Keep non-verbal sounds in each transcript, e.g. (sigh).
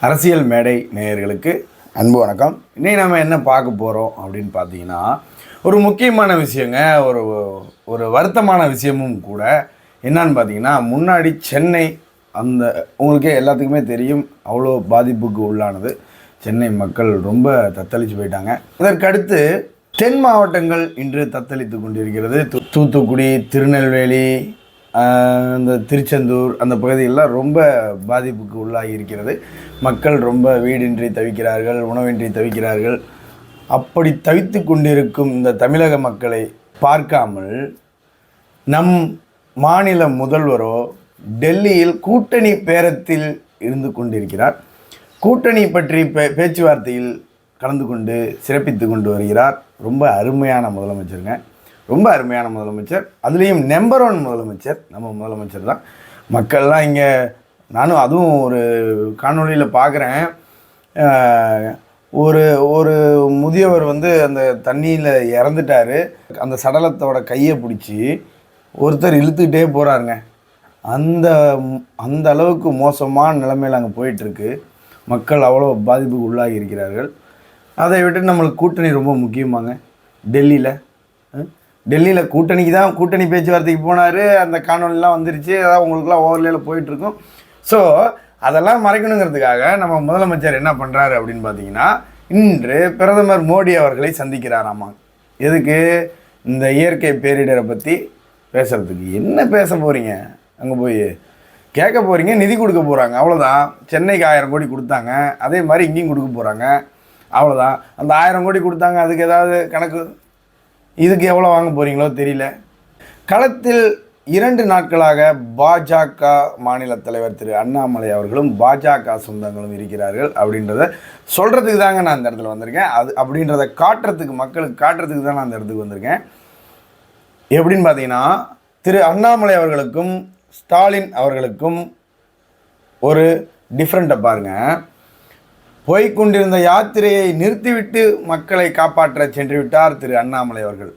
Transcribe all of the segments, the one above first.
அரசியல் மேடை நேயர்களுக்கு அன்பு வணக்கம். இன்னைக்கு நம்ம என்ன பார்க்க போகிறோம் அப்படின்னு பார்த்தீங்கன்னா ஒரு முக்கியமான விஷயங்க ஒரு ஒரு வருத்தமான விஷயமும் கூட என்னன்னு பார்த்தீங்கன்னா முன்னாடி சென்னை அந்த உங்களுக்கே எல்லாத்துக்குமே தெரியும் அவ்வளோ பாதிப்புக்கு உள்ளானது. சென்னை மக்கள் ரொம்ப தத்தளித்து போயிட்டாங்க. இதற்கடுத்து தென் மாவட்டங்கள் இன்று தத்தளித்து கொண்டிருக்கிறது. தூ- தூத்துக்குடி திருநெல்வேலி இந்த திருச்செந்தூர் அந்த பகுதியெல்லாம் ரொம்ப பாதிப்புக்கு உள்ளாகி இருக்கிறது. மக்கள் ரொம்ப வீடின்றி தவிக்கிறார்கள் உணவின்றி தவிக்கிறார்கள். அப்படி தவித்து கொண்டிருக்கும் இந்த தமிழக மக்களை பார்க்காமல் நம் மாநில முதல்வரோ டெல்லியில் கூட்டணி பேரத்தில் இருந்து கொண்டிருக்கிறார். கூட்டணி பற்றி பே பேச்சுவார்த்தையில் கலந்து கொண்டு சிறப்பித்து கொண்டு வருகிறார். ரொம்ப அருமையான முதலமைச்சருங்க. ரொம்ப அருமையான முதலமைச்சர். அதுலேயும் நம்பர் ஒன் முதலமைச்சர் நம்ம முதலமைச்சர் தான். மக்கள்லாம் இங்கே நானும் அதுவும் ஒரு காணொளியில் பார்க்குறேன் ஒரு ஒரு முதியவர் வந்து அந்த தண்ணியில் இறந்துட்டாரு. அந்த சடலத்தோட கையை பிடிச்சி ஒருத்தர் இழுத்துக்கிட்டே போகிறாருங்க அந்த அந்த அளவுக்கு மோசமான நிலைமையில் அங்கே போயிட்டுருக்கு. மக்கள் அவ்வளோ பாதிப்புக்கு உள்ளாகி இருக்கிறார்கள். அதை விட்டு நம்மளுக்கு கூட்டணி ரொம்ப முக்கியமாங்க. டெல்லியில். டெல்லியில் கூட்டணிக்கு தான் கூட்டணி பேச்சுவார்த்தைக்கு போனார். அந்த காணொலிலாம் வந்துருச்சு. அதான் உங்களுக்குலாம் ஓவர்லேயில் போயிட்டுருக்கும். ஸோ அதெல்லாம் மறைக்கணுங்கிறதுக்காக நம்ம முதலமைச்சர் என்ன பண்ணுறாரு அப்படின்னு பார்த்தீங்கன்னா இன்று பிரதமர் மோடி அவர்களை சந்திக்கிறாராமா? எதுக்கு? இந்த இயற்கை பேரிடரை பற்றி பேசுகிறதுக்கு என்ன பேச போகிறீங்க அங்கே போய் கேட்க போகிறீங்க நிதி கொடுக்க போகிறாங்க அவ்வளோதான் சென்னைக்கு ஆயிரம் கோடி கொடுத்தாங்க. அதே மாதிரி இங்கேயும் கொடுக்க போகிறாங்க அவ்வளோதான் அந்த ஆயிரம் கோடி கொடுத்தாங்க. அதுக்கு ஏதாவது கணக்கு? இதுக்கு எவ்வளோ வாங்க போகிறீங்களோ தெரியல. களத்தில் இரண்டு நாட்களாக பாஜக மாநில தலைவர் திரு அண்ணாமலை அவர்களும் பாஜக சொந்தங்களும் இருக்கிறார்கள் அப்படின்றத சொல்கிறதுக்கு தாங்க நான் இந்த இடத்துல வந்திருக்கேன். அது அப்படின்றத காட்டுறதுக்கு மக்களுக்கு காட்டுறதுக்கு தான் நான் அந்த இடத்துக்கு வந்திருக்கேன். எப்படின்னு பார்த்தீங்கன்னா திரு அண்ணாமலை அவர்களுக்கும் ஸ்டாலின் அவர்களுக்கும் ஒரு டிஃப்ரெண்ட்டை பாருங்கள் போய்கொண்டிருந்த யாத்திரையை நிறுத்திவிட்டு மக்களை காப்பாற்ற சென்று விட்டார் திரு அண்ணாமலை அவர்கள்.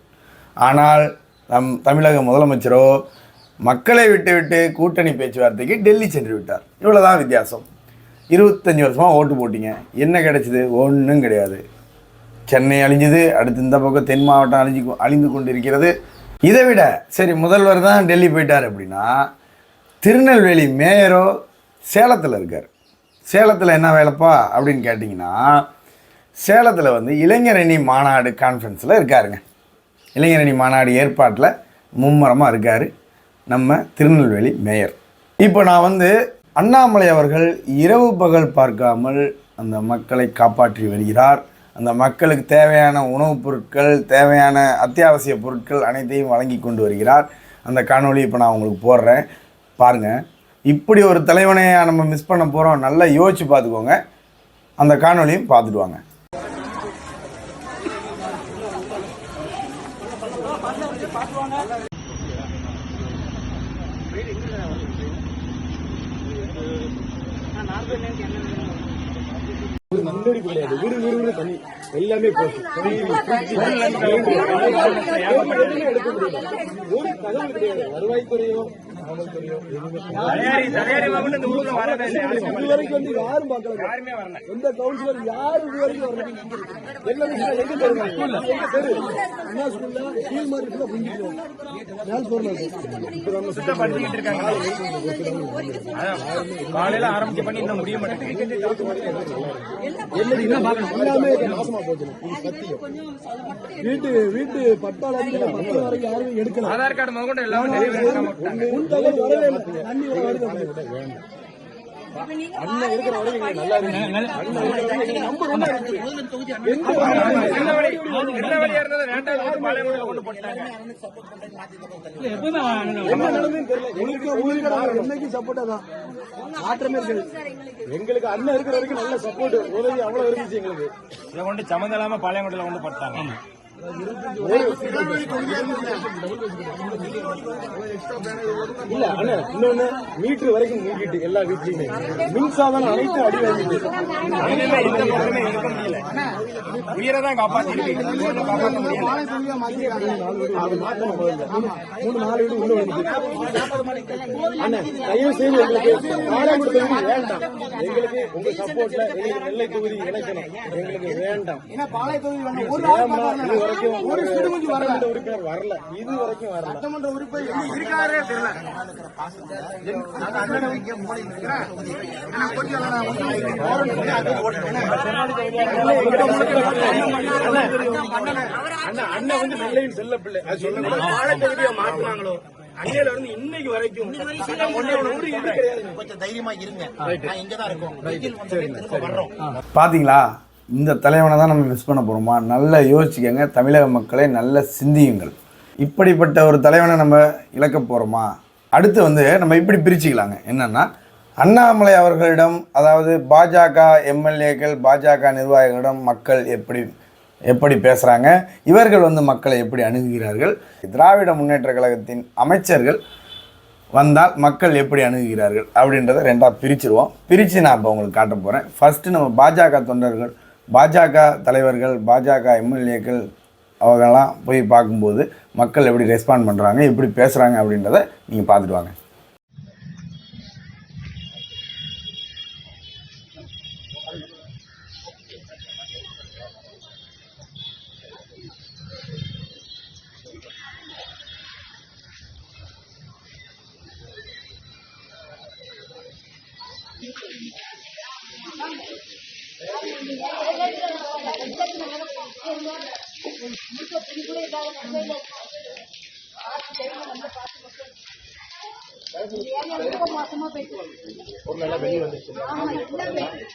ஆனால் நம் தமிழக முதலமைச்சரோ மக்களை விட்டுவிட்டு கூட்டணி பேச்சுவார்த்தைக்கு டெல்லி சென்று விட்டார் இவ்வளோதான் வித்தியாசம். இருபத்தஞ்சி வருஷமாக ஓட்டு போட்டிங்க. என்ன கிடைச்சிது? ஒன்றும் கிடையாது. சென்னை அழிஞ்சுது அடுத்து இந்த பக்கம் தென் மாவட்டம் அழிஞ்சு அழிந்து கொண்டிருக்கிறது. இதை விட சரி முதல்வர் தான் டெல்லி போயிட்டார் அப்படின்னா திருநெல்வேலி மேயரோ சேலத்தில் இருக்கார். சேலத்தில் என்ன வேலைப்பா அப்படின்னு கேட்டிங்கன்னா சேலத்தில் வந்து இளைஞரணி மாநாடு கான்ஃபரன்ஸில் இருக்காருங்க. இளைஞரணி மாநாடு ஏற்பாட்டில் மும்முரமாக இருக்கார் நம்ம திருநெல்வேலி மேயர். இப்போ நான் வந்து அண்ணாமலை அவர்கள் இரவு பகல் பார்க்காமல் அந்த மக்களை காப்பாற்றி வருகிறார். அந்த மக்களுக்கு தேவையான உணவுப் பொருட்கள் தேவையான அத்தியாவசிய பொருட்கள் அனைத்தையும் வழங்கி கொண்டு வருகிறார். அந்த காணொலி இப்போ நான் உங்களுக்கு போடுறேன். பாருங்கள் இப்படி ஒரு தலைவனை நம்ம மிஸ் பண்ண போகிறோம் நல்லா யோசிச்சு பார்த்துக்கோங்க. அந்த காணொலியும் பார்த்துட்டு வாங்க. முன்னாடி கிடையாது. வீடு வீடு தண்ணி. எல்லாமே ஒரு தகவல் கிடையாது வருவாய்த்துறையோ வரைக்கும் வந்து யாரும் பார்க்கல. எந்த கவுன்சிலர் இது வரல. எல்லாமே எங்க காலையில ஆரம்பிச்ச பண்ணி இன்னும் முடிய மாட்டேங்குது. எல்லாமே நாசமா போச்சு இது சத்தியம். வீட்டு வீட்டு பட்டாள அதிகாரி பத்து வரைக்கும் யாரும் எடுக்கல. ஆதார் கார்டு எல்லாமே விட்டாங்க. உன் தகவல் வரவே இல்லை. அண்ணன் இருக்கிற வரைக்கும் எங்களுக்கு நல்லா இருக்கு. அண்ணன் இருக்கிற வரைக்கும் எங்களுக்கு நம்பர் ஒண்ணா இருக்கு. எங்க வந்தாலும் திருநெல்வேலி திருநெல்வேலியா இருந்தது வேண்டாம் வந்து பாளையங்கோட்டையில கொண்டு போட்டாங்க என்ன நடந்ததுன்னு தெரியல. எங்களுக்கு உங்களுக்கு நாங்க என்னைக்கும் சப்போர்ட்டா தான். மாற்றமே இருக்காது எங்களுக்கு அண்ணன் இருக்கிற வரைக்கும் நல்ல சப்போர்ட் உதவி அவ்வளவு இருந்துச்சு எங்களுக்கு. இதை கொண்டு சம்மந்தம் இல்லாம பாளையங்கோட்டையில கொண்டு போட்டாங்க. இல்ல அண்ணா இன்னொன்னு மீட்டர் வரைக்கும் நீக்கிட்டு எல்லா வீட்லயுமே. மின்சாதனம் அனைத்தும் அடி வாங்கிட்டு. இந்த பக்கமே இருக்க முடியல உயிரை தான் காப்பாத்தி காப்பாற்ற முடியல அது மாத்தணும் முதல்ல. மூணு நாலு வீடு உள்ள வந்து அண்ணா தயவு செய்து எங்களுக்கு பாலாங்குடி தொகுதி வேண்டாம் எங்களுக்கு உங்க சப்போர்ட்ல எங்களுக்கு நெல்லை தொகுதி இணைக்கணும் எங்களுக்கு வேண்டாம் வரைக்கும் ஒரு சட்டமன்ற உறுப்பினர் வரல இது வரைக்கும் வரல சட்டமன்ற உறுப்பினர் இருக்காரே தெரியல அண்ணா அண்ணன் வந்து நெல்லையின் செல்ல பிள்ளை அது சொல்ல பாலத்தொகுதியை மாத்தினாங்களோ அன்னையில இருந்து இன்னைக்கு வரைக்கும் கொஞ்சம் தைரியமா இருங்க நான் இங்க தான் இருக்கோம் வெயில் இந்த தலைவனை தான் நம்ம மிஸ் பண்ண போகிறோமா நல்லா யோசிச்சுக்கங்க. தமிழக மக்களை நல்ல சிந்தியுங்கள். இப்படிப்பட்ட ஒரு தலைவனை நம்ம இழக்க போகிறோமா அடுத்து வந்து நம்ம இப்படி பிரிச்சுக்கலாங்க. என்னென்னா அண்ணாமலை அவர்களிடம் அதாவது பாஜக எம்எல்ஏக்கள் பாஜக நிர்வாகிகளிடம் மக்கள் எப்படி எப்படி பேசுகிறாங்க இவர்கள் வந்து மக்களை எப்படி அணுகுகிறார்கள்? திராவிட முன்னேற்ற கழகத்தின் அமைச்சர்கள் வந்தால் மக்கள் எப்படி அணுகுகிறார்கள்? அப்படின்றத ரெண்டாக பிரிச்சிருவோம். பிரித்து நான் இப்போ உங்களுக்கு காட்ட போகிறேன் ஃபஸ்ட்டு நம்ம பாஜக தொண்டர்கள் பாஜக தலைவர்கள் பாஜக எம்எல்ஏக்கள் அவங்கெல்லாம் போய் பார்க்கும்போது மக்கள் எப்படி ரெஸ்பாண்ட் பண்ணுறாங்க எப்படி பேசுகிறாங்க அப்படின்றத நீங்கள் பார்த்துட்டு வாங்க.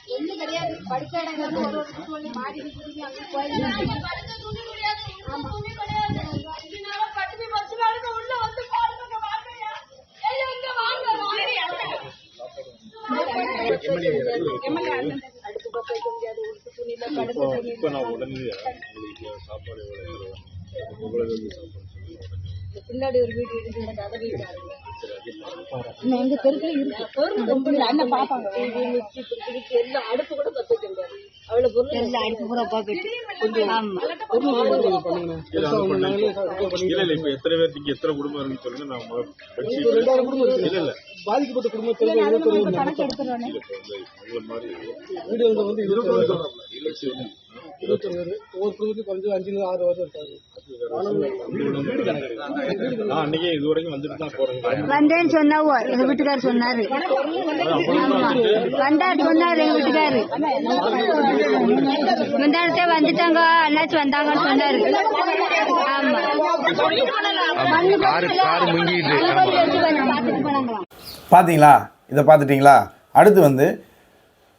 ஒண்ணும் கிடையாது படிச்ச இடங்கள் ஒரு ஒரு சொல்லி மாடி அங்க பின்னாடி ஒரு வீடு இருக்கு அதை வீடு இன்னும் எங்க தெருக்குல இருக்கு. பொருள் ரொம்ப இல்லை. அண்ணன் பாப்பாங்க. மிக்சி பிடிச்சி எல்லாம் அடுப்பு கூட பத்து பொருள் எல்லாம் அடுப்பு பூரா இல்ல இல்ல இப்ப எத்தனை பேருக்கு எத்தனை குடும்பம் இருக்குன்னு சொல்லுங்க. நான் முதல்ல வச்சு- இல்ல இல்ல. பாதிக்கப்பட்ட குடும்பத்தில் கணக்கு எடுத்துருவானே வந்து இருபத்தொரு பேர் ஒவ்வொரு குடும்பத்துக்கு கொஞ்சம் அஞ்சு ஆறு வருஷம் இருக்காது. அன்னைக்கே இது வரைக்கும் வந்துட்டு தான் போறேன் வந்தேன்னு சொன்னாவோ? எங்க வீட்டுக்காரர் சொன்னாரு. வந்தாரு சொன்னாரு எங்க வீட்டுக்காரு. முந்தானத்தே வந்துட்டாங்க அண்ணாச்சி வந்தாங்கன்னு சொன்னாரு. ஆமா. பார்த்தீங்களா இதை பார்த்துட்டிங்களா? அடுத்து வந்து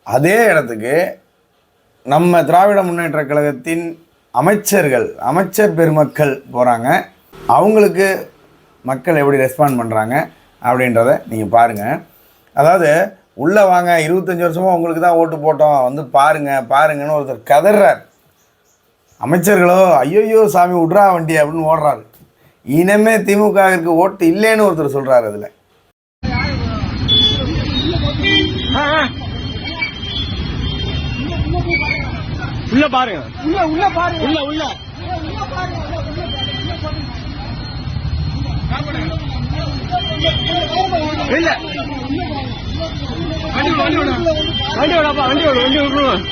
அதே இடத்துக்கு நம்ம திராவிட முன்னேற்ற கழகத்தின் அமைச்சர்கள் அமைச்சர் பெருமக்கள் போகிறாங்க அவங்களுக்கு மக்கள் எப்படி ரெஸ்பாண்ட் பண்ணுறாங்க அப்படின்றத நீங்கள் பாருங்கள் அதாவது உள்ளே வாங்க இருபத்தஞ்சி வருஷமாக உங்களுக்கு தான் ஓட்டு போட்டோம். வந்து பாருங்கள் பாருங்கன்னு ஒருத்தர் கதறார். அமைச்சர்களோ ஐயோயோ சாமி விட்றா வண்டி அப்படின்னு ஓடுறாரு. இனமே திமுகவிற்கு ஓட்டு இல்லைன்னு ஒருத்தர் சொல்கிறார் அதில். உள்ள பாருங்க. உள்ள உள்ள பாருங்க. உள்ள உள்ள. இல்ல. வண்டி வண்டி விடு வண்டி வண்டி விடு வண்டி விடுறோம்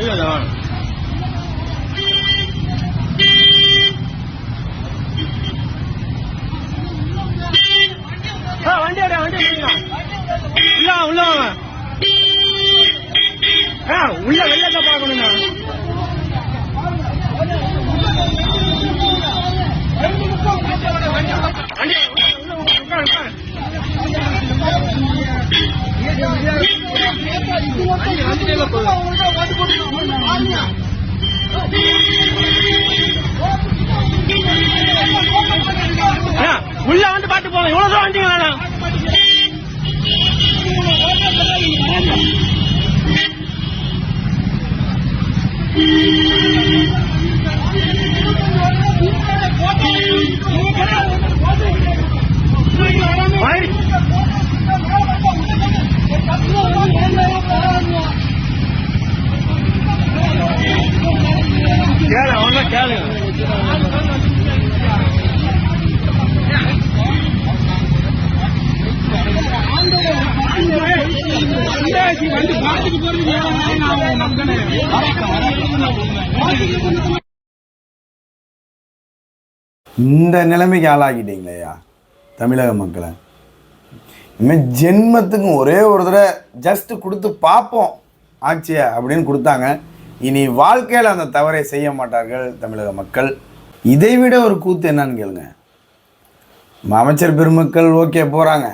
இல்ல கேளு அவன கேளு ஆந்தோலன் நமக்கு இந்த நிலைமைக்கு ஆளாக்கிட்டீங்களேயா தமிழக மக்களை. இனிமேல் ஜென்மத்துக்கும் ஒரே ஒரு தடவை ஜஸ்ட் கொடுத்து பார்ப்போம். ஆட்சியை அப்படின்னு கொடுத்தாங்க. இனி வாழ்க்கையில் அந்த தவறை செய்ய மாட்டார்கள் தமிழக மக்கள். இதை விட ஒரு கூத்து என்னன்னு கேளுங்க. அமைச்சர் பெருமக்கள் ஓகே போகிறாங்க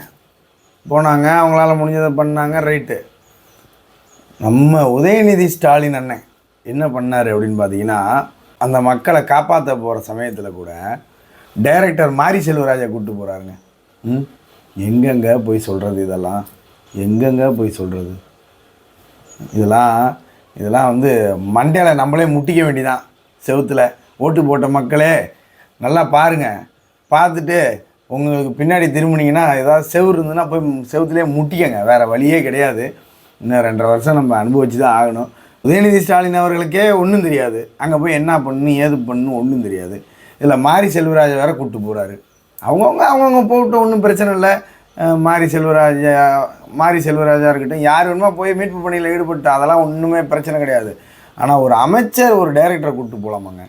போனாங்க அவங்களால முடிஞ்சதை பண்ணாங்க ரைட்டு. நம்ம உதயநிதி ஸ்டாலின் அண்ணன் என்ன பண்ணார் அப்படின்னு பார்த்தீங்கன்னா அந்த மக்களை காப்பாற்ற போகிற சமயத்தில் கூட டைரக்டர் மாரி செல்வராஜை கூப்பிட்டு போகிறாருங்க ம்? எங்கெங்க போய் சொல்கிறது இதெல்லாம்? எங்கெங்க போய் சொல்கிறது இதெல்லாம் இதெல்லாம் வந்து மண்டையில் நம்மளே முட்டிக்க வேண்டிதான். செவுத்தில் ஓட்டு போட்ட மக்களே நல்லா பாருங்கள் பார்த்துட்டு உங்களுக்கு பின்னாடி திரும்பினீங்கன்னா ஏதாவது செவுரு இருந்ததுன்னா போய் செவுத்துலேயே முட்டிக்கங்க. வேறு வழியே கிடையாது. இன்னும் ரெண்டரை வருஷம் நம்ம அனுபவிச்சு தான் ஆகணும். உதயநிதி ஸ்டாலின் அவர்களுக்கே ஒன்றும் தெரியாது. அங்கே போய் என்ன பண்ணு ஏது பண்ணு ஒன்றும் தெரியாது. இதில் மாரி செல்வராஜ் வேற கூப்பிட்டு போகிறாரு அவங்கவுங்க அவங்கவுங்க போட்டு ஒன்றும் பிரச்சனை இல்லை. மாரி செல்வராஜா மாரி செல்வராஜா இருக்கட்டும் யார் வேணுமோ போய் மீட்பு பணியில் ஈடுபட்டு அதெல்லாம் ஒன்றுமே பிரச்சனை கிடையாது. ஆனால் ஒரு அமைச்சர் ஒரு டைரக்டரை கூப்பிட்டு போகலாமாங்க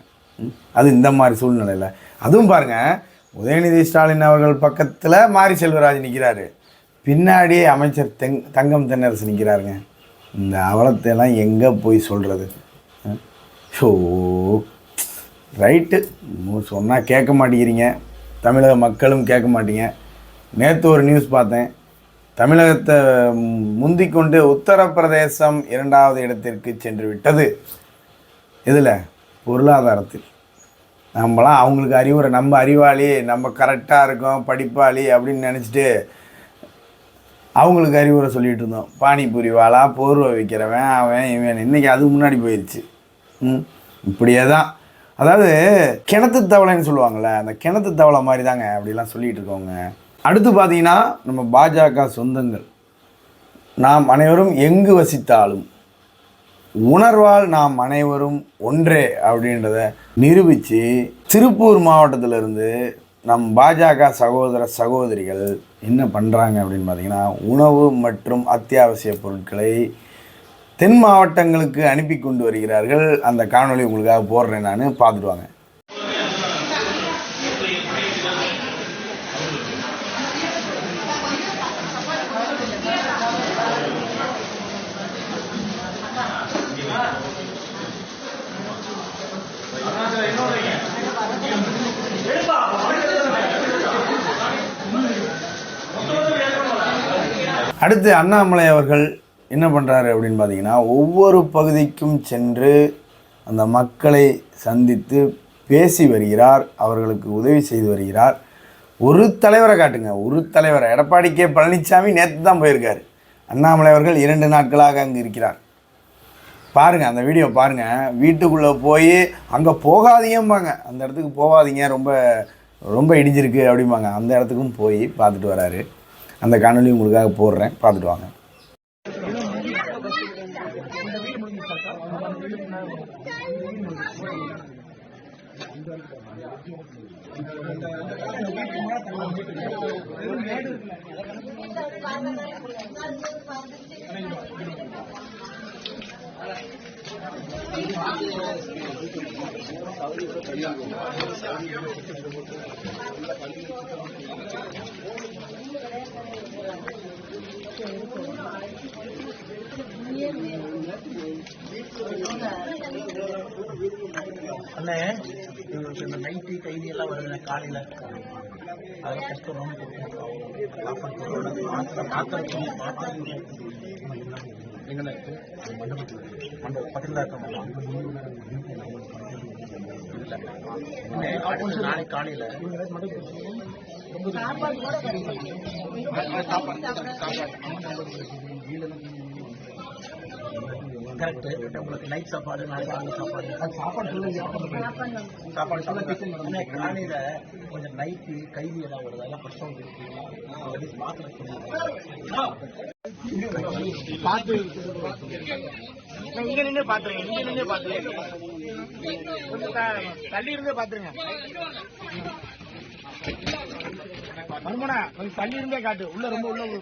அது இந்த மாதிரி சூழ்நிலையில். அதுவும் பாருங்கள் உதயநிதி ஸ்டாலின் அவர்கள் பக்கத்தில் மாரி செல்வராஜ் நிற்கிறாரு பின்னாடி அமைச்சர் தெங் தங்கம் தென்னரசு நிற்கிறாருங்க இந்த அவலத்தையெல்லாம் எங்கே போய் சொல்கிறது ஸோ ரைட்டு. சொன்னால் கேட்க மாட்டேங்கிறீங்க. தமிழக மக்களும் கேட்க மாட்டீங்க. நேற்று ஒரு நியூஸ் பார்த்தேன். தமிழகத்தை முந்திக்கொண்டு உத்தரப்பிரதேசம் இரண்டாவது இடத்திற்கு சென்று விட்டது. இதில் பொருளாதாரத்தில். நம்மளாம் அவங்களுக்கு அறிவுரை நம்ம அறிவாளி நம்ம கரெக்டாக இருக்கோம் படிப்பாளி அப்படின்னு நினச்சிட்டு அவங்களுக்கு அறிவுரை சொல்லிகிட்டு இருந்தோம். பானிபூரி வாழா போர்வை வைக்கிறவன் அவன் இவன். இன்றைக்கி அது முன்னாடி போயிடுச்சு ம் இப்படியே தான். அதாவது கிணத்து தவளைன்னு சொல்லுவாங்கள்ல அந்த கிணத்து தவளை மாதிரி தாங்க அப்படிலாம் சொல்லிகிட்டு இருக்கோங்க அடுத்து பார்த்தீங்கன்னா நம்ம பாஜக சொந்தங்கள். நாம் அனைவரும் எங்கு வசித்தாலும் உணர்வால் நாம் அனைவரும் ஒன்றே அப்படின்றத நிரூபித்து திருப்பூர் மாவட்டத்திலிருந்து நம் பாஜக சகோதர சகோதரிகள் என்ன பண்ணுறாங்க அப்படின்னு பார்த்தீங்கன்னா உணவு மற்றும் அத்தியாவசிய பொருட்களை தென் மாவட்டங்களுக்கு அனுப்பி கொண்டு வருகிறார்கள். அந்த காணொளி உங்களுக்காக போடுறேன் நான். பார்த்துட்டு வாங்க. அடுத்து அண்ணாமலை அவர்கள் என்ன பண்ணுறாரு அப்படின்னு பார்த்தீங்கன்னா ஒவ்வொரு பகுதிக்கும் சென்று அந்த மக்களை சந்தித்து பேசி வருகிறார் அவர்களுக்கு உதவி செய்து வருகிறார். ஒரு தலைவரை காட்டுங்க ஒரு தலைவரை. எடப்பாடி கே. பழனிசாமி நேற்று தான் போயிருக்கார். அண்ணாமலை அவர்கள் இரண்டு நாட்களாக அங்கே இருக்கிறார். பாருங்கள் அந்த வீடியோ பாருங்கள் வீட்டுக்குள்ளே போய் அங்கே போகாதீங்கம்பாங்க. அந்த இடத்துக்கு போகாதீங்க ரொம்ப ரொம்ப இடிஞ்சிருக்கு அப்படிம்பாங்க. அந்த இடத்துக்கும் போய் பார்த்துட்டு வராரு. அந்த காணொலி உங்களுக்காக போடுறேன். பார்த்துட்டு வாங்க. (laughs) அண்ணே இந்த நைட்டு கைதி எல்லாம் வருது காலையில அதெல்லாம் கஷ்டம் ரொம்ப மாத்திரை எங்கண்ணா இருக்கு? மண்டபத்தில் மண்டபம் பக்கத்தில் நாளைக்கு காலையில கரெக்ட் உங்களுக்கு நைட் சாப்பாடு நாளைக்கு காலையில சாப்பாடு. சாப்பாடு சாப்பாடு சாப்பாடு காலையில கொஞ்சம் நைட்டு கைதி எல்லாம் வருது அதெல்லாம் கஷ்டம் இருக்கு மாத்திரை இங்க நின்று பாத்துருங்க இங்க நின்று பாத்துருங்க தள்ளி இருந்தே பாத்துருங்க. மறுமணா கொஞ்சம் தள்ளி இருந்தே காட்டு. உள்ள ரொம்ப உள்ள உள்ள.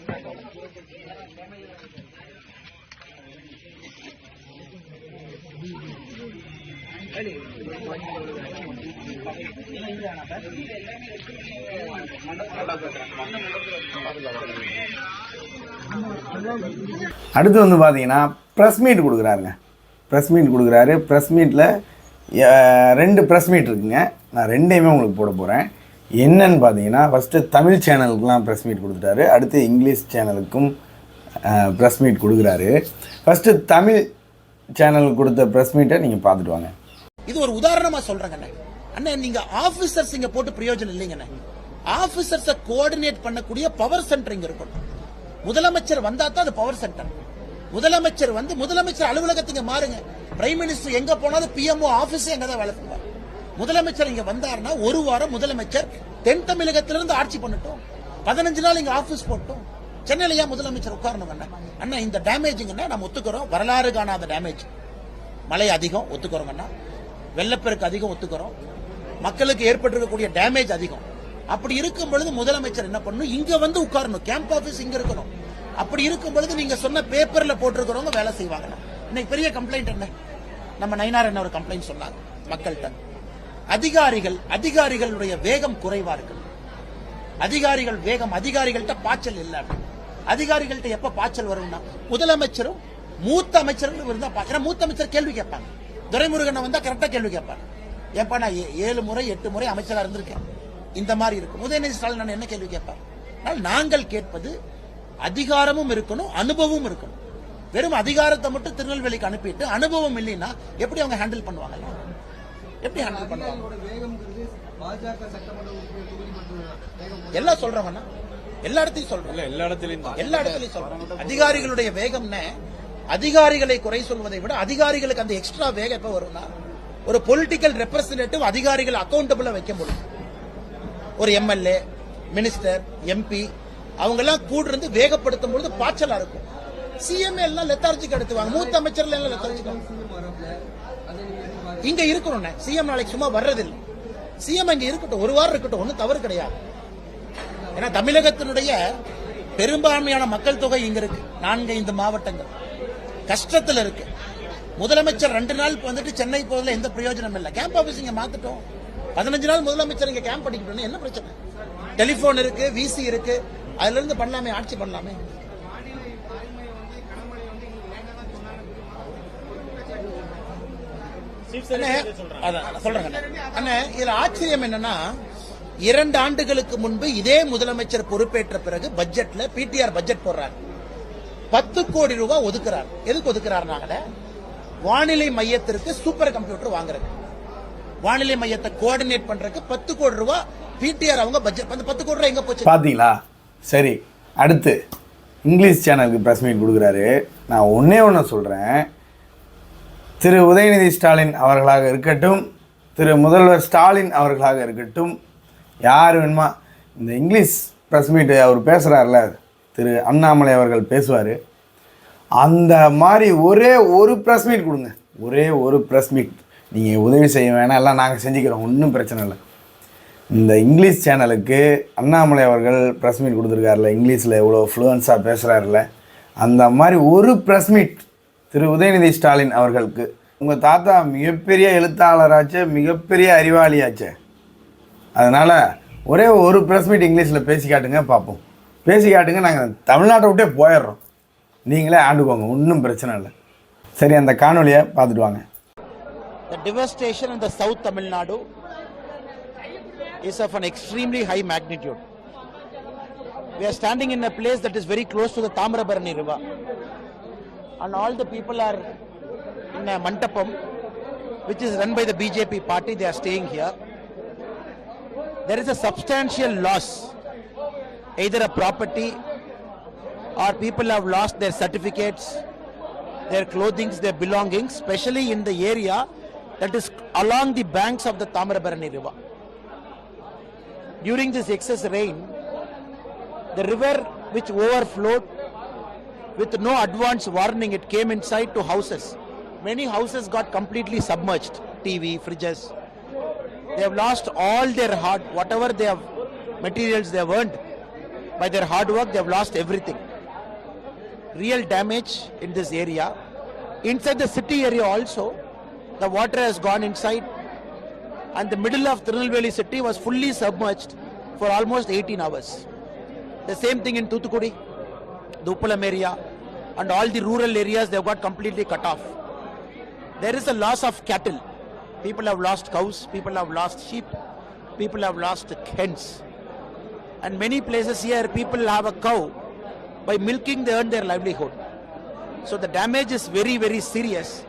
அடுத்து வந்து பார்த்தீங்கன்னா ப்ரெஸ் மீட் கொடுக்குறாருங்க. ப்ரெஸ் மீட் கொடுக்குறாரு. ப்ரெஸ் மீட்டில் ரெண்டு ப்ரெஸ் மீட் இருக்குங்க. நான் ரெண்டையுமே உங்களுக்கு போட போகிறேன் என்னன்னு பார்த்தீங்கன்னா ஃபஸ்ட்டு தமிழ் சேனலுக்குலாம் ப்ரெஸ் மீட் கொடுத்துட்டாரு. அடுத்து இங்கிலீஷ் சேனலுக்கும் ப்ரெஸ் மீட் கொடுக்குறாரு. ஃபஸ்ட்டு தமிழ் சேனல் கொடுத்த ப்ரெஸ் மீட்டை நீங்கள் பார்த்துட்டு வாங்க. இது ஒரு உதாரணமா சொல்றேங்க அண்ணே. நீங்க ஆபீசர்ஸ் இங்க போட்டு பிரயோஜனம் இல்லைங்க ஆபீசர்ஸ கோஆர்டினேட் பண்ணக்கூடிய பவர் சென்டர் இங்க இருக்கணும். முதலமைச்சர் வந்தா தான் அது பவர் சென்டர் முதலமைச்சர் வந்து முதலமைச்சர் அலுவலகத்துக்கு மாறுங்க. பிரைம் மினிஸ்டர் எங்க போனாலும் பிஎம்ஓ ஆபீஸ் எங்க தான் வேலை செய்வார். முதலமைச்சர் இங்க வந்தாருன்னா ஒரு வாரம் முதலமைச்சர் தென் தமிழகத்திலிருந்து ஆட்சி பண்ணட்டும். பதினஞ்சு நாள் இங்க ஆபீஸ் போட்டோம். சென்னையிலேயே முதலமைச்சர் உட்காரணும் அண்ணா அண்ணா இந்த டேமேஜுங்கன்னா நம்ம ஒத்துக்கிறோம். வரலாறு காணாத டேமேஜ் மழை அதிகம் ஒத்துக்கிறோங்கண்ணா. வெள்ளப்பெருக்கு அதிகம் ஒத்துக்கிறோம். மக்களுக்கு ஏற்பட்டிருக்கக்கூடிய டேமேஜ் அதிகம். அப்படி இருக்கும் பொழுது முதலமைச்சர் என்ன பண்ணணும் இங்க வந்து உட்காரணும். கேம்ப் ஆபீஸ் இங்க இருக்கணும். அப்படி இருக்கும் பொழுது நீங்க சொன்ன பேப்பர்ல போட்டிருக்கிறவங்க வேலை செய்வாங்க இன்னைக்கு பெரிய கம்ப்ளைண்ட் என்ன? நம்ம நயனார் என்ன ஒரு கம்ப்ளைண்ட் சொன்னாங்க மக்கள்கிட்ட. அதிகாரிகள் அதிகாரிகளுடைய வேகம் குறைவா இருக்கு. அதிகாரிகள் வேகம் அதிகாரிகள்கிட்ட பாய்ச்சல் இல்லை. அதிகாரிகள்ட்ட எப்ப பாய்ச்சல் வரும்னா முதலமைச்சரும் மூத்த அமைச்சர்களும் இருந்தா ஏன்னா மூத்த அமைச்சர் கேள்வி கேட்பாங்க. துரைமுருகன் வந்தா கரெக்டா கேள்வி கேட்பாங்க. ஏப்பா நான் ஏழு முறை எட்டு முறை அமைச்சரா இருந்திருக்கேன். இந்த மாதிரி இருக்கும். உதயநிதி ஸ்டாலின் அண்ணன் என்ன கேள்வி கேட்பார்? ஆனால் நாங்கள் கேட்பது அதிகாரமும் இருக்கணும் அனுபவமும் இருக்கணும். வெறும் அதிகாரத்தை மட்டும் திருநெல்வேலிக்கு அனுப்பிட்டு அனுபவம் இல்லைன்னா எப்படி அவங்க ஹேண்டில் பண்ணுவாங்க? எப்படி ஹேண்டில் பண்ணுவாங்க? எல்லாம் சொல்றவங்கன்னா எல்லா இடத்தையும் சொல்றேன் எல்லா இடத்துலயும் எல்லா இடத்துலயும் சொல்றேன் அதிகாரிகளுடைய வேகம்னு அதிகாரிகளை குறை சொல்வதை விட அதிகாரிகளுக்கு அந்த எக்ஸ்ட்ரா வேகம் எப்ப வரும்னா ஒரு பொலிட்டிக்கல் ரெப்ரசன்டேட்டிவ் அதிகாரிகள் அக்கௌண்டபிளா வைக்க முடியும். ஒரு எம்எல்ஏ மினிஸ்டர் எம்பி அவங்க எல்லாம் கூட இருந்து வேகப்படுத்தும் பொழுது பாய்ச்சலா இருக்கும். சிஎம் எல்லாம் லெத்தார்ஜிக் எடுத்துவாங்க. மூத்த அமைச்சர்ல எல்லாம் லெத்தார்ஜிக் இங்க இருக்கணும் சிஎம் நாளைக்கு சும்மா வர்றதில்லை. சிஎம் இங்க இருக்கட்டும். ஒரு வாரம் இருக்கட்டும். ஒன்னும் தவறு கிடையாது. ஏன்னா தமிழகத்தினுடைய பெரும்பான்மையான மக்கள் தொகை இங்க இருக்கு. நான்கு ஐந்து மாவட்டங்கள். கஷ்டத்தில் இருக்கு. முதலமைச்சர் ரெண்டு நாள் வந்துட்டு சென்னை போவதில் எந்த பிரயோஜனம் இல்லை. கேம்ப் ஆஃபீஸ் இங்க மாத்துட்டோம். பதினஞ்சு நாள் முதலமைச்சர் இங்க கேம்ப் அடிக்கணும் என்ன பிரச்சனை? டெலிபோன் இருக்கு விசி இருக்கு. அதுல இருந்து பண்ணலாமே ஆட்சி பண்ணலாமே. சொல்றேன். அண்ணா அண்ணே. இதுல ஆச்சரியம் என்னன்னா இரண்டு ஆண்டுகளுக்கு முன்பு இதே முதலமைச்சர் பொறுப்பேற்ற பிறகு பட்ஜெட்ல பிடிஆர் பட்ஜெட் போடுறாரு. பத்து கோடி ரூபாய் ஒதுக்குறாரு. எதுக்கு ஒதுக்குறாருனாங்களே வானிலை மையத்திற்கு சூப்பர் கம்ப்யூட்டர் வாங்குறது வானிலை மையத்தை கோஆர்டினேட் பண்றதுக்கு பத்து கோடி ரூபாய் பிடிஆர் அவங்க பட்ஜெட் அந்த பத்து கோடி ரூபாய் எங்க போச்சு? பார்த்தீங்களா சரி அடுத்து இங்கிலீஷ் சேனலுக்கு ப்ரெஸ் மீட் கொடுக்குறாரு. நான் ஒன்றே ஒன்று சொல்கிறேன் திரு உதயநிதி ஸ்டாலின் அவர்களாக இருக்கட்டும் திரு முதல்வர் ஸ்டாலின் அவர்களாக இருக்கட்டும் யார் வேணுமா? இந்த இங்கிலீஷ் ப்ரெஸ் மீட்டு அவர் பேசுகிறார்ல திரு அண்ணாமலை அவர்கள் பேசுவார். அந்த மாதிரி ஒரே ஒரு ப்ரெஸ் மீட் கொடுங்க. ஒரே ஒரு ப்ரெஸ் மீட் நீங்கள் உதவி செய்ய வேணாம் எல்லாம் நாங்கள் செஞ்சுக்கிறோம் ஒன்றும் பிரச்சனை இல்லை. இந்த இங்கிலீஷ் சேனலுக்கு அண்ணாமலை அவர்கள் ப்ரெஸ் மீட் கொடுத்துருக்காருல இங்கிலீஷில் எவ்வளோ ஃப்ளூயன்ஸாக பேசுகிறாருல அந்த மாதிரி ஒரு ப்ரெஸ் மீட் திரு உதயநிதி ஸ்டாலின் அவர்களுக்கு. உங்கள் தாத்தா மிகப்பெரிய எழுத்தாளராச்சே மிகப்பெரிய அறிவாளியாச்சே. அதனால் ஒரே ஒரு ப்ரெஸ் மீட் இங்கிலீஷில் பேசி காட்டுங்க பார்ப்போம் பேசி காட்டுங்க நாங்கள் தமிழ்நாட்டை விட்டே போயிடுறோம் நீங்களே ஆண்டுக்கோங்க ஒன்றும் பிரச்சனை இல்லை சரி அந்த காணொலியை பார்த்துட்டு வாங்க The devastation in the South Tamil Nadu is of an extremely high magnitude. We are standing in a place that is very close to the Tamrabarani river. And all the people are in a mandapam, which is run by the BJP party. They are staying here. There is a substantial loss, either a property or people have lost their certificates, their clothing, their belongings, especially in the area that is along the banks of the Tamarabarani river. During this excess rain, the river which overflowed with no advance warning, it came inside to houses. Many houses got completely submerged. TV, fridges. They have lost all their hard, whatever they have, materials they have earned. By their hard work, they have lost everything real damage in this area. Inside the city area also, the water has gone inside, and the middle of Tirunelveli city was fully submerged for almost 18 hours. The same thing in Thuthukudi, the Uppalam area, and all the rural areas they've got completely cut off. There is a loss of cattle. People have lost cows, people have lost sheep, people have lost hens. And many places here, people have a cow. By milking, they earn their livelihood. So the damage is very, very serious.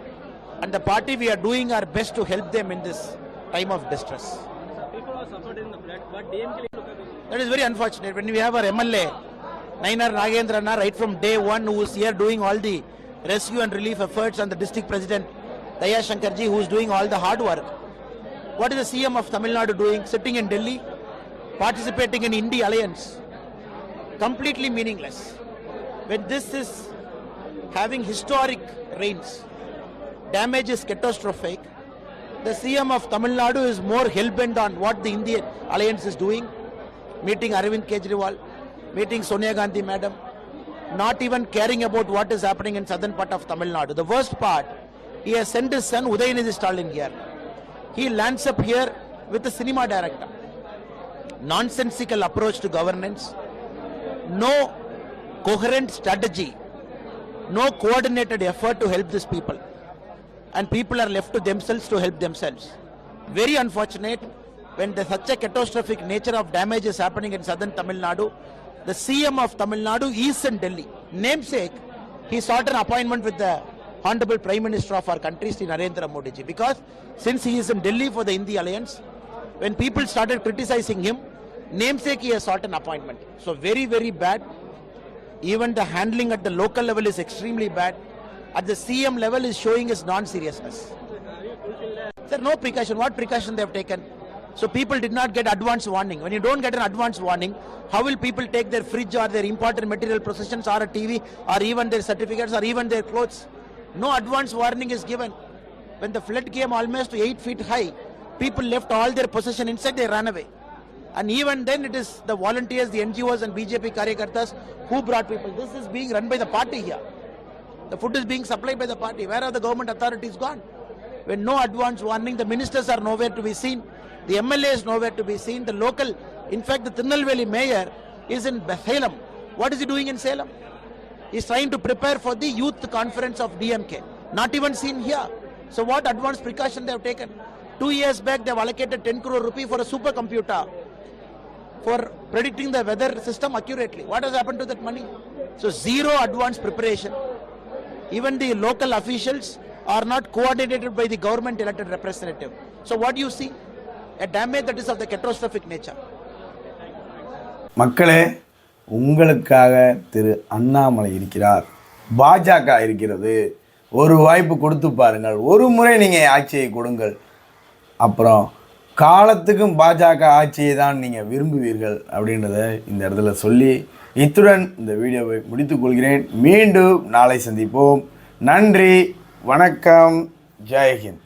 And the party, we are doing our best to help them in this time of distress. That is very unfortunate. When we have our MLA, Nainar Nagendrana, right from day one, who is here doing all the rescue and relief efforts, and the district president, Daya Shankarji, who is doing all the hard work. What is the CM of Tamil Nadu doing? Sitting in Delhi, participating in Indie Alliance. Completely meaningless. When this is having historic rains, damage is catastrophic. The CM of Tamil Nadu is more hell bent on what the Indian Alliance is doing, meeting Arvind Kejriwal, meeting Sonia Gandhi madam, not even caring about what is happening in southern part of Tamil Nadu. The worst part, he has sent his son Udayanidhi Stalin here. He lands up here with a cinema director. Nonsensical approach to governance, no coherent strategy, no coordinated effort to help these people. And people are left to themselves to help themselves. Very unfortunate when the, such a catastrophic nature of damage is happening in southern Tamil Nadu. The CM of Tamil Nadu is in Delhi. Namesake, he sought an appointment with the Honorable Prime Minister of our country, Sri Narendra Modi ji, because since he is in Delhi for the Hindi Alliance, when people started criticizing him, namesake he has sought an appointment. So very, very bad. Even the handling at the local level is extremely bad. At the CM level is showing his non-seriousness. Sir, no precaution. What precaution they have taken? So people did not get advance warning. When you don't get an advance warning, how will people take their fridge or their important material possessions or a TV or even their certificates or even their clothes? No advance warning is given. When the flood came almost to 8 feet high, people left all their possession inside, they ran away. And even then it is the volunteers, the NGOs and BJP Karyakartas who brought people. This is being run by the party here. The food is being supplied by the party. Where are the government authorities gone? When no advance warning, the ministers are nowhere to be seen. The MLA is nowhere to be seen. The local, in fact, the Tirunelveli mayor is in Salem. What is he doing in Salem? He's trying to prepare for the youth conference of DMK. Not even seen here. So what advanced precaution they have taken? Two years back, they have allocated 10 crore rupee for a supercomputer for predicting the weather system accurately. What has happened to that money? So zero advance preparation. Even the local officials are not coordinated by the government elected representative. So what do you see? A damage that is of the catastrophic nature. மக்களே உங்களுக்காக திரு அண்ணாமலை இருக்கிறார். பாஜக இருக்கிறது. ஒரு வாய்ப்பு கொடுத்து பாருங்கள். ஒரு முறை நீங்கள் ஆட்சியை கொடுங்கள். அப்புறம் காலத்துக்கும் பாஜக ஆட்சியை தான் நீங்கள் விரும்புவீர்கள் அப்படின்றத இந்த இடத்துல சொல்லி இத்துடன் இந்த வீடியோவை முடித்துக் கொள்கிறேன். மீண்டும் நாளை சந்திப்போம். நன்றி. வணக்கம். ஜெயஹிந்த்